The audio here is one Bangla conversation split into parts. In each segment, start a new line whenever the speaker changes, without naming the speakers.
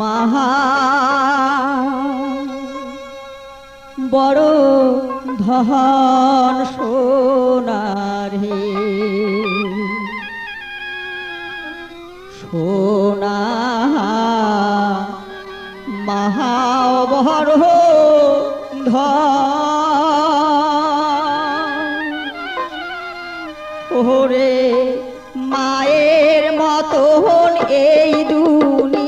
মাহা বড় ধন সোনারে সোনা মাহা বড় ধন। ওরে মায়ের মতন এই দুনিয়া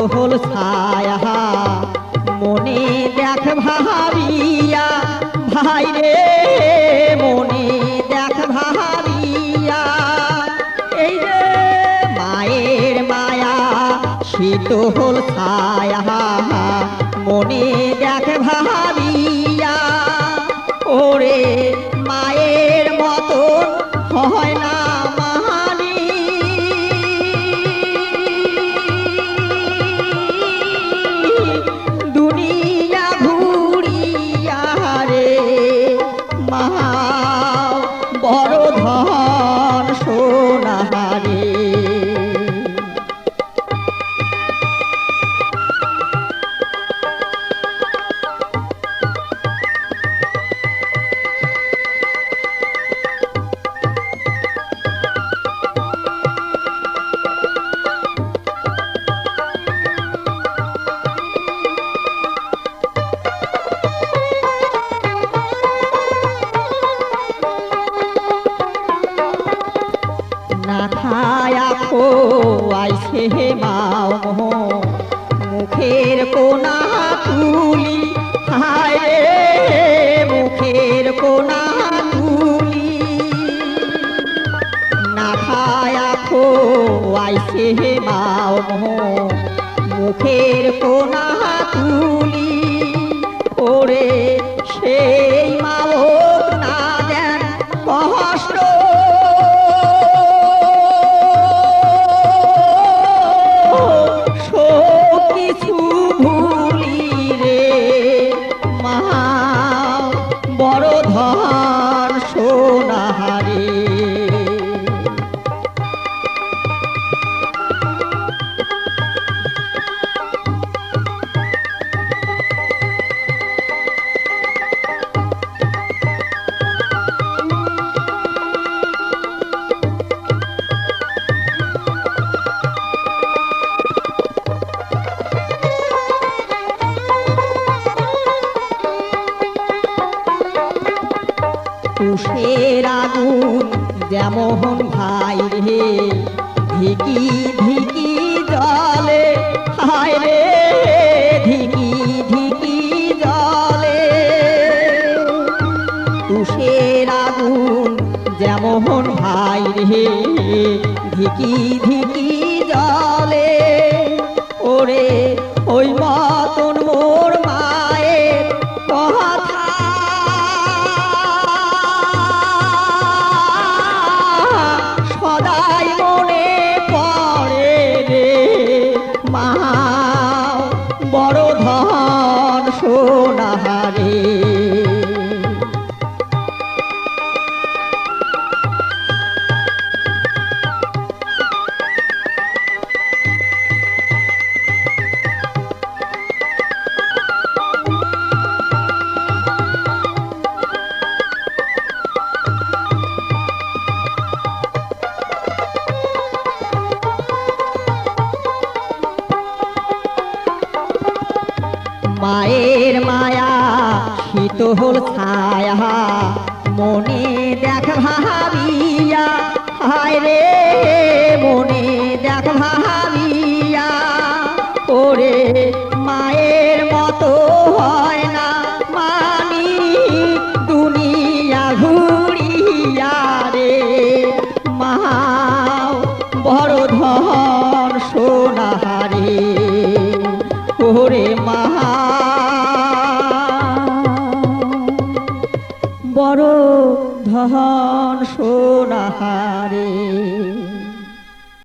শীতল ছায়া, মনে দেখ ভাবিয়া, ভাই রে, মনে দেখ ভাবিয়া, এই রে মায়ের মায়া, শীতল ছায়া, মনে দেখ ভাবিয়া, ওরে আইছে মাও মুখের কোনা তুলি। হায় মুখের কোনা তুলি। না খায়া খো আইছে মাও মোহ মুখের কোনা তুলি। ওরে সেই মাও তুষের আগুন যেমন ভাই রে। ধিকি ধিকি জলে, হায় রে। ধিকি ধিকি জলে। তুষের আগুন যেমন ভাই রে। ধিকি ধিকি মায়ের মায়া শীতল ছায়া, মনে দেখ ভাবিয়া, হায় রে, মনে দেখ ভাবিয়া, ওরে মায়ের মতো হয় না, মানি দুনিয়া ঘুরিয়া রে। মা বড় ধন সোনাহারে ওরে মা ha ha